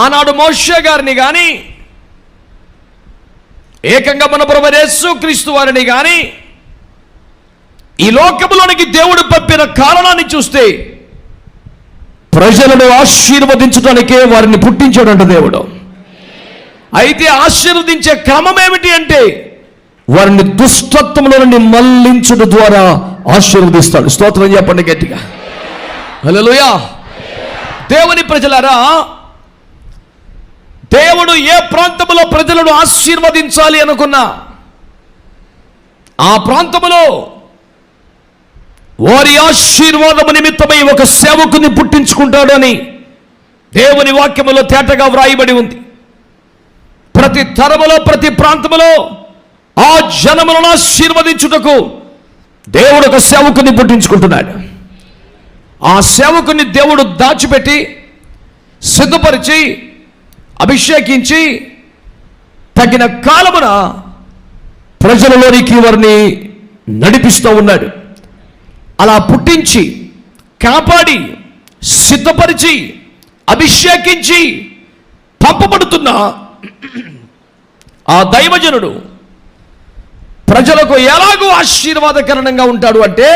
ఆనాడు మోషే గారిని కానీ ఏకంగా మన ప్రభరేసు క్రీస్తు వారిని కానీ ఈ లోకంలోనికి దేవుడు పంపిన కారణాన్ని చూస్తే ప్రజలను ఆశీర్వదించడానికే వారిని పుట్టించాడంట దేవుడు. అయితే ఆశీర్వదించే క్రమం ఏమిటి అంటే వారిని దుష్టత్వంలో నుండి మళ్ళించడం ద్వారా ఆశీర్వదిస్తాడు. స్తోత్రం చెప్పండి గట్టిగా. హల్లెలూయా. దేవుని ప్రజలారా దేవుడు ఏ ప్రాంతంలో ప్రజలను ఆశీర్వదించాలి అనుకున్నా ఆ ప్రాంతములో వారి ఆశీర్వాదము నిమిత్తమై ఒక సేవకుని పుట్టించుకుంటాడు అని దేవుని వాక్యములో తేటగా వ్రాయబడి ఉంది. ప్రతి తరములో ప్రతి ప్రాంతములో ఆ జనములను ఆశీర్వదించుటకు దేవుడు ఒక సేవకుని పుట్టించుకుంటున్నాడు. ఆ సేవకుని దేవుడు దాచిపెట్టి సిద్ధపరిచి అభిషేకించి తగిన కాలమున ప్రజలలోనికి వారిని నడిపిస్తూ ఉన్నాడు. అలా పుట్టించి కాపాడి సిద్ధపరిచి అభిషేకించి పంపబడుతున్న ఆ దైవజనుడు ప్రజలకు ఎలాగో ఆశీర్వాదకరణంగా ఉంటాడు అంటే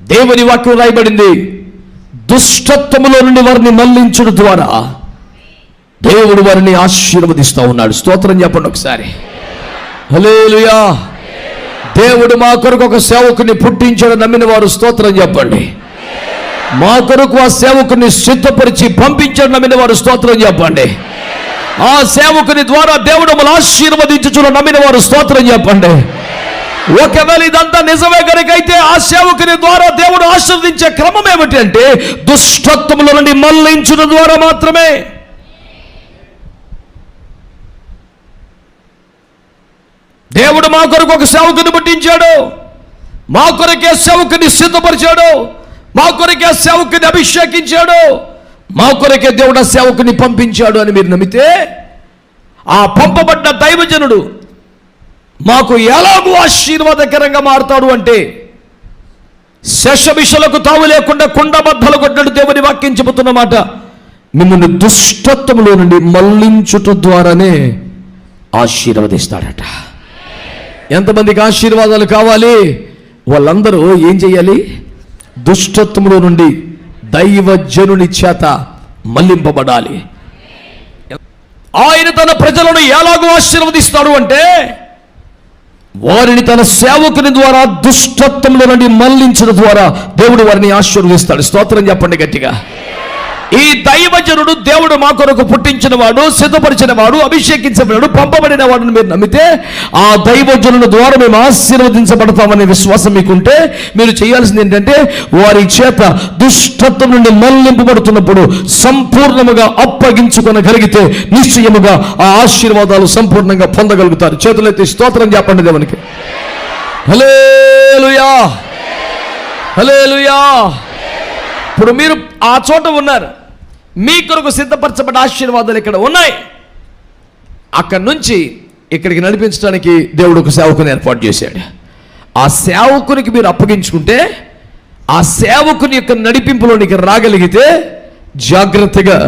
దేవుని వాక్యం రాయబడింది దుష్టత్వములో నుండి వారిని మళ్ళించడం ద్వారా. దేవుడు వారిని ఆశీర్వదిస్తూ ఉన్నాడు. స్తోత్రం చెప్పండి ఒకసారి. హలేలుయా దేవుడు మా కొరకు ఒక సేవకుని పుట్టించడం నమ్మిన వారు స్తోత్రం చెప్పండి. మా కొరకు ఆ సేవకుని సిద్ధపరిచి పంపించడం నమ్మిన వారు స్తోత్రం చెప్పండి. ఆ సేవకుని ద్వారా దేవుడు మన ఆశీర్వదించుచున్న నమ్మిన వారు స్తోత్రం చెప్పండి. ఒకవేళ ఇదంతా నిజమే కనుకైతే ఆ సేవకుని ద్వారా దేవుడు ఆశీర్వదించే క్రమం ఏమిటంటే దుష్టత్వముల నుండి మళ్ళించడం ద్వారా మాత్రమే. దేవుడు మా కొరకు ఒక సేవకుని పుట్టించాడు. మా కొరకే సేవకుని సిద్ధపరిచాడు. మా కొరకే సేవకుని అభిషేకించాడు. మా కొరకే దేవుడు ఆ సేవకుని పంపించాడు అని మీరు నమ్మితే ఆ పంపబడ్డ దైవజనుడు మాకు ఎలాగూ ఆశీర్వాదకరంగా మారుతాడు అంటే శశమిషలకు తావు లేకుండా కుండబద్దలు కొట్టినట్టు దేవుని వాక్యం చెబుతున్నమాట మిమ్మల్ని దుష్టత్వంలో నుండి మళ్ళించుట ద్వారానే ఆశీర్వదిస్తాడట. ఎంతమందికి ఆశీర్వాదాలు కావాలి? వాళ్ళందరూ ఏం చేయాలి? దుష్టత్వంలో నుండి దైవజనుని చేత మళ్ళింపబడాలి ఆయన తన ప్రజలను ఎలాగో ఆశీర్వదిస్తాడు అంటే వారిని తన సేవకుని ద్వారా దుష్టత్వంలో నుండి మళ్ళించడం ద్వారా దేవుడు వారిని ఆశీర్వదిస్తాడు. స్తోత్రం చెప్పండి గట్టిగా. ఈ దైవజనుడు దేవుడు మా కొరకు పుట్టించిన వాడు సిద్ధపరిచిన వాడు అభిషేకించబడినాడు పంపబడిన వాడిని మీరు నమ్మితే ఆ దైవజనుల ద్వారా మేము ఆశీర్వదించబడతామనే విశ్వాసం మీకుంటే మీరు చేయాల్సింది ఏంటంటే వారి చేత దుష్టత్వం నుండి మళ్ళింపబడుతున్నప్పుడు సంపూర్ణముగా అప్పగించుకొనగలిగితే నిశ్చయముగా ఆ ఆశీర్వాదాలు సంపూర్ణంగా పొందగలుగుతారు. చేతులైతే స్తోత్రం చెప్పండి దేవునికి. హలేలుయా హలేలుయా ఇప్పుడు మీరు ఆ చోట ఉన్నారు. మీ కొరకు సిద్ధపరచబడ్డ ఆశీర్వాదాలు ఇక్కడ ఉన్నాయి. అక్కడి నుంచి ఇక్కడికి నడిపించడానికి దేవుడు ఒక సేవకుని ఏర్పాటు చేశాడు. ఆ సేవకునికి మీరు అప్పగించుకుంటే ఆ సేవకుని యొక్క నడిపింపులోనికి రాగలిగితే జాగ్రత్తగా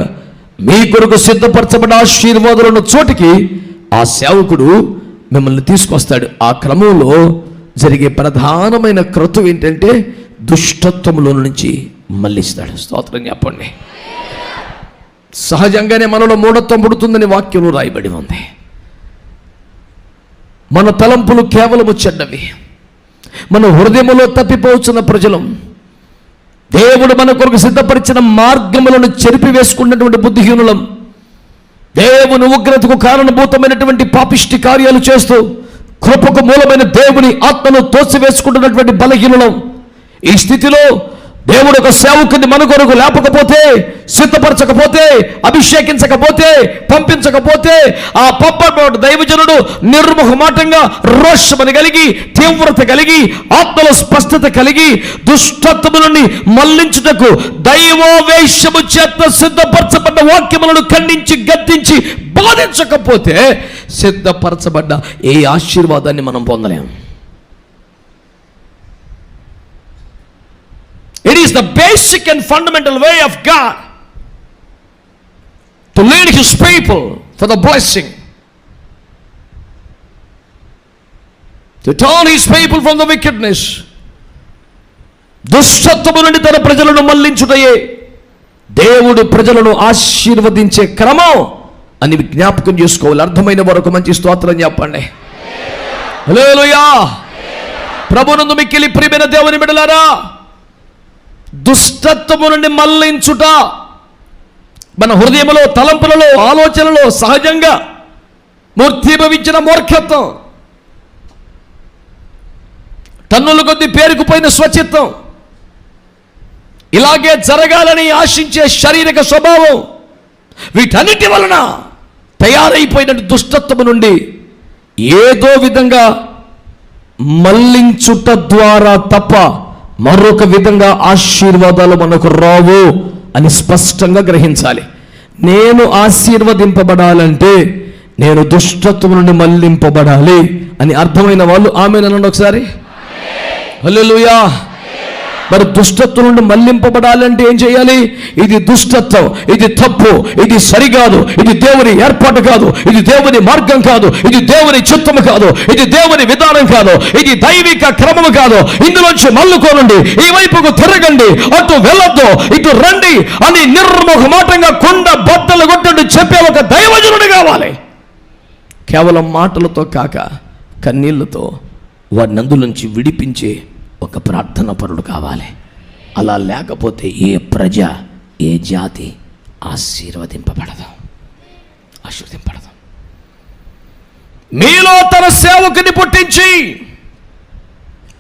మీ కొరకు సిద్ధపరచబడ్డ ఆశీర్వాదాలు ఉన్న చోటికి ఆ సేవకుడు మిమ్మల్ని తీసుకొస్తాడు. ఆ క్రమంలో జరిగే ప్రధానమైన క్రతువు ఏంటంటే దుష్టత్వములో నుంచి మళ్ళిస్తాడు. స్తోత్రం చెప్పండి. సహజంగానే మనలో మూఢత్వం పుడుతుందని వాక్యంలో రాయబడి ఉంది. మన తలంపులు కేవలము చెడ్డవి. మన హృదయములో తప్పిపోతున్న ప్రజలం దేవుడు మన కొరకు సిద్ధపరిచిన మార్గములను చెరిపి వేసుకున్నటువంటి బుద్ధిహీనులం దేవుని ఉగ్రతకు కారణభూతమైనటువంటి పాపిష్టి కార్యాలు చేస్తూ కృపకు మూలమైన దేవుని ఆత్మను తోసివేసుకుంటున్నటువంటి బలహీనులం ఈ స్థితిలో దేవుడు ఒక సేవకుని మన కొరకు లేపకపోతే సిద్ధపరచకపోతే అభిషేకించకపోతే పంపించకపోతే ఆ పంపబడిన దైవజనుడు నిర్ముఖమాటంగా రోషమని కలిగి తీవ్రత కలిగి ఆత్మలో స్పష్టత కలిగి దుష్టత్వములని మళ్ళించుటకు దైవోవేశము చేత సిద్ధపరచబడ్డ వాక్యములను ఖండించి గద్దించి బాధించకపోతే సిద్ధపరచబడ్డ ఏ ఆశీర్వాదాన్ని మనం పొందలేము is the basic and fundamental way of God to lead his people for the blessing to turn his people from the wickedness దుష్టత్వము నుండి తన ప్రజలను మళ్ళించుటయే. దేవుడు ప్రజలను ఆశీర్వదించే క్రమం అని జ్ఞాపకం చేసుకోవాలి. అర్థమైన వరకు మంచి స్తోత్రం చెప్పండి. హలో ప్రభునందు మిక్కిలి ప్రియమైన దేవుని బిడలారా దుష్టత్వము నుండి మళ్ళించుట. మన హృదయములో తలంపులలో ఆలోచనలో సహజంగా మూర్తిభవించిన మూర్ఖత్వం. తన్నుల కొద్ది పేరుకుపోయిన స్వచిత్వం ఇలాగే జరగాలని ఆశించే శారీరక స్వభావం వీటన్నిటి వలన తయారైపోయిన దుష్టత్వము నుండి ఏదో విధంగా మళ్ళించుట ద్వారా తప్ప మరొక విధంగా ఆశీర్వాదాలు మనకు రావు అని స్పష్టంగా గ్రహించాలి. నేను ఆశీర్వదింపబడాలంటే నేను దుష్టత్వం నుండి మళ్ళింపబడాలి అని అర్థమైన వాళ్ళు ఆమె నన్ను ఒకసారి. హల్లెలూయా. మరి దుష్టత్వం నుండి మళ్ళింపబడాలంటే ఏం చేయాలి? ఇది దుష్టత్వం ఇది తప్పు ఇది సరికాదు ఇది దేవుని ఏర్పాటు కాదు ఇది దేవుని మార్గం కాదు ఇది దేవుని చిత్తము కాదు ఇది దేవుని విధానం కాదు ఇది దైవిక క్రమము కాదు. ఇందులోంచి మల్లుకోనండి ఈ వైపుకు తిరగండి అటు వెళ్ళొద్దు ఇటు రండి అని నిర్ముఖమాటంగా కొండ బద్దలు కొట్టండి చెప్పే ఒక దైవజనుడు కావాలి. కేవలం మాటలతో కాక కన్నీళ్ళతో వారి నందులోంచి విడిపించే ఒక ప్రార్థన పరుడు కావాలి. అలా లేకపోతే ఏ ప్రజ ఏ జాతి ఆశీర్వదింపబడదు. ఆశీర్వదింపడదు మీలో తన సేవకుని పుట్టించి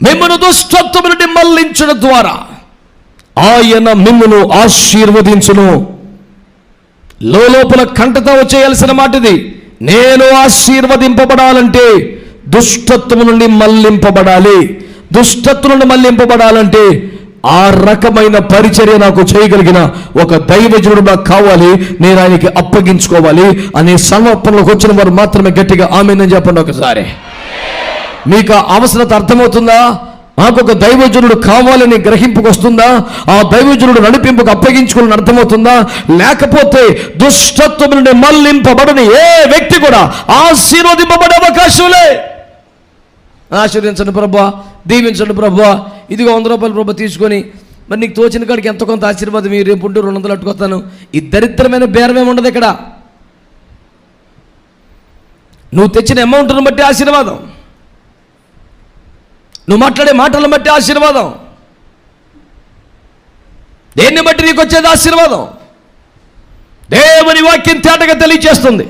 మిమ్మను దుష్టత్వం నుండి మళ్ళించడం ద్వారా ఆయన మిమ్మను ఆశీర్వదించును. లోపల కంటతో చేయాల్సిన మాటిది నేను ఆశీర్వదింపబడాలంటే దుష్టత్వం నుండి మళ్ళింపబడాలి దుష్టత్వం మళ్ళింపబడాలంటే ఆ రకమైన పరిచర్య నాకు చేయగలిగిన ఒక దైవజనుడు నాకు కావాలి. నేను ఆయనకి అప్పగించుకోవాలి అనే సమర్పణలోకి వచ్చిన వారు మాత్రమే గట్టిగా ఆమెనని చెప్పండి ఒకసారి. మీకు ఆ అవసరత అర్థమవుతుందా? నాకు ఒక దైవజనుడు కావాలని గ్రహింపుకు వస్తుందా? ఆ దైవజనుడు నడిపింపుకు అప్పగించుకోవాలని అర్థమవుతుందా? లేకపోతే దుష్టత్వం నుండి మళ్ళింపబడని ఏ వ్యక్తి కూడా ఆశీర్వదింపబడే అవకాశంలే ఆశీర్వించండి ప్రభా దీవించండి ప్రభా ఇదిగో వంద రూపాయలు ప్రభా తీసుకొని మరి నీకు తోచిన కాడికి ఎంత కొంత ఆశీర్వాదం మీరు రేపు ఉంటూ రెండు వందలు అట్టుకొస్తాను. ఈ దరిద్రమైన బేరమే ఉండదు ఇక్కడ. నువ్వు తెచ్చిన అమౌంట్ను బట్టి ఆశీర్వాదం. నువ్వు మాట్లాడే మాటలను బట్టి ఆశీర్వాదం. దేన్ని బట్టి నీకు వచ్చేది ఆశీర్వాదం? దేవుని వాక్యం తేటగా తెలియచేస్తుంది.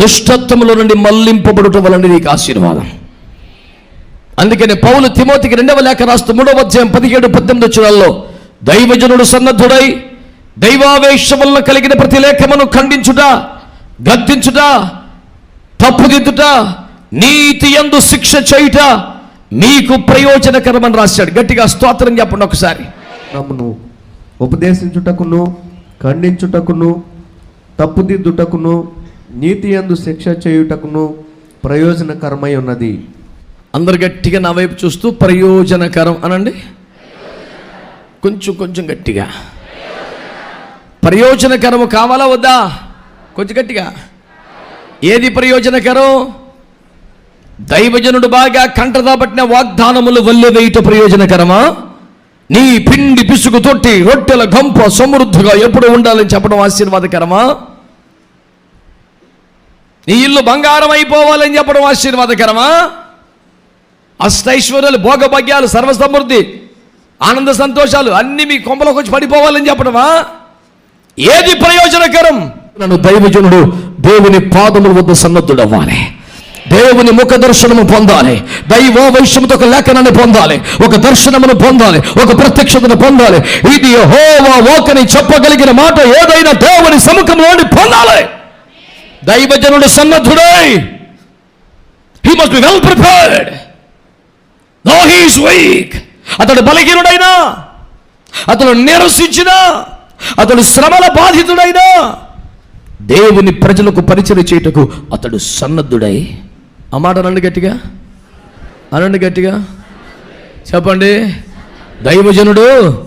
దుష్టత్వంలో నుండి మళ్ళింపబడటం వలన నీకు ఆశీర్వాదం. అందుకని పౌలు తిమోతికి రెండవ లేఖ రాస్తూ మూడవ అధ్యాయం పదిహేడు పద్దెనిమిది వచ్చినాల్లో దైవజనుడు సన్నద్ధుడై దైవావేశం వలన కలిగిన ప్రతి లేఖమును ఖండించుట గద్దించుట తప్పుదిద్దుట నీతి యందు శిక్ష చేయుట మీకు ప్రయోజనకరమని రాశాడు. గట్టిగా స్తోత్రం చెప్పండి ఒకసారి. ఉపదేశించుటకును ఖండించుటకును తప్పుదిద్దుటకును నీతి అందు శిక్ష చేయుటకును ప్రయోజనకరమై ఉన్నది. అందరు గట్టిగా నా వైపు చూస్తూ ప్రయోజనకరం అనండి. కొంచెం కొంచెం గట్టిగా. ప్రయోజనకరము కావాలా వద్దా? కొంచెం గట్టిగా. ఏది ప్రయోజనకరం? దైవజనుడు బాగా కంటదాబట్టిన వాగ్దానములు వల్లె వేయుట ప్రయోజనకరమా? నీ పిండి పిసుకు తొట్టి రొట్టెల గంప సమృద్ధిగా ఎప్పుడు ఉండాలని చెప్పడం ఆశీర్వాదకరమా? నీ ఇల్లు బంగారం అయిపోవాలని చెప్పడం ఆశీర్వాదకరమా? అష్టైశ్వర్యాలు భోగభాగ్యాలు సర్వసమృద్ధి ఆనంద సంతోషాలు అన్ని మీ కొంపలోకి వచ్చి పడిపోవాలని చెప్పడమా? ఏది ప్రయోజనకరం? నన్ను దైవజనుడు దేవుని పాదముల వద్ద సన్నద్ధుడవ్వాలి. దేవుని ముఖ దర్శనము పొందాలి. దైవ వైశ్యముతో ఒక లేఖనాన్ని పొందాలి. ఒక దర్శనమును పొందాలి. ఒక ప్రత్యక్షతను పొందాలి. ఇది హోవా ఓకని చెప్పగలిగిన మాట ఏదైనా దేవుని సముఖంలోని పొందాలి. దైవజనుడు సన్నద్ధుడై. He must be well prepared no he's weak అతడు బలహీనుడైనా అతడు నిరసించినా అతడు శ్రమల బాధితుడైనా దేవుని ప్రజలకు పరిచయం చేయుటకు అతడు సన్నద్ధుడై. అమాట మాట అనండి గట్టిగా? అనండి గట్టిగా? చెప్పండి. దైవజనుడు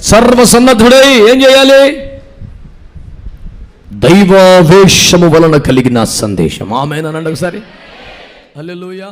సర్వసన్నద్ధుడై. ఏం చేయాలి? దైవావేశము వలన కలిగిన సందేశం. ఆమె అనండి ఒకసారి. హల్లెలూయా.